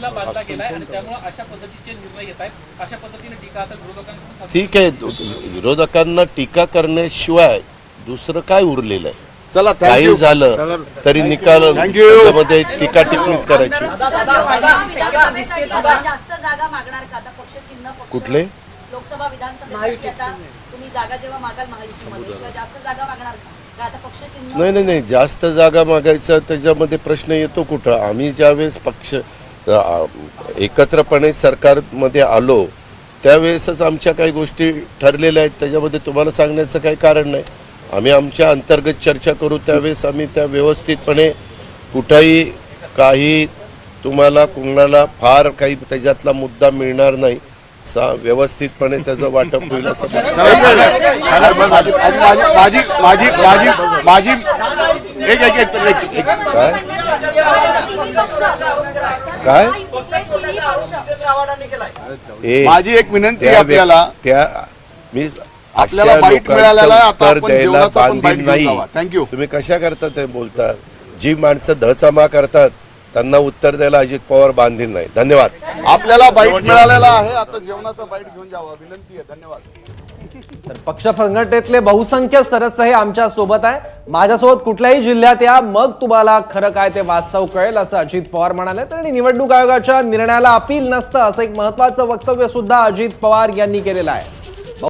युतीला बांधला गेलाय आणि त्यामुळे अशा पद्धतीचे निर्णय येत आहेत अशा पद्धतीने टीका आता विरोधकांकडून साध्य ठीक आहे. विरोधकांना टीका करण्याशिवाय दुसरं काय उरलेलं आहे? चला काही झालं तरी निकाल. त्याच्यामध्ये टीका टिप्पणीच करायची. जास्त जागा मागणार का? आता पक्ष चिन्ह पक्ष कुठले? लोकसभा विधानसभेसाठी आता तुम्ही जागा जेव्हा मागाल महायुतीमध्ये तेव्हा जास्त जागा मागणार का? का आता पक्ष चिन्ह नाही नाही नाही. जास्त जागा मागायचा त्याच्यामध्ये प्रश्न येतो कुठं? आम्ही ज्यावेळेस पक्ष एकत्रपणे सरकारमध्ये आलो त्यावेळेसच आमच्या काही गोष्टी ठरलेल्या आहेत त्याच्यामध्ये तुम्हाला सांगण्याचं काही कारण नाही आम्ही आमच्या अंतर्गत चर्चा करू त्यावेळेस आम्ही त्या व्यवस्थितपणे कुठंही काही तुम्हाला कुणाला फार काही त्याच्यातला मुद्दा मिळणार नाही सा व्यवस्थितपणे त्याचं वाटप होईल असं माझी माझी माझी माझी माझी एक काय काय? ए, माझी एक विनंती आहे त्या आपल्याला. त्या मी आपल्याला अशा लोकांचं मिळालेला आता उत्तर आपण द्यायला जेवणाचं पण बांधील नाही. you. तुम्ही कशा करता ते बोलता? जी माणसं धचामा करतात त्यांना उत्तर द्यायला अजित पवार बांधील नाही. धन्यवाद. आपल्याला बाईट मिळालेला आहे आता जेवणाचा बाईट घेऊन जावा. विनंती आहे धन्यवाद. तर पक्ष संघटनेतले बहुसंख्य सदस्य हे आमच्यासोबत आहे. माझ्यासोबत कुठल्याही जिल्ह्यात या मग तुम्हाला खरं काय ते वास्तव कळेल असं अजित पवार म्हणाले. आणि निवडणूक आयोगाच्या निर्णयाला अपील नसतं असं एक महत्वाचं वक्तव्य सुद्धा अजित पवार यांनी केलेलं आहे.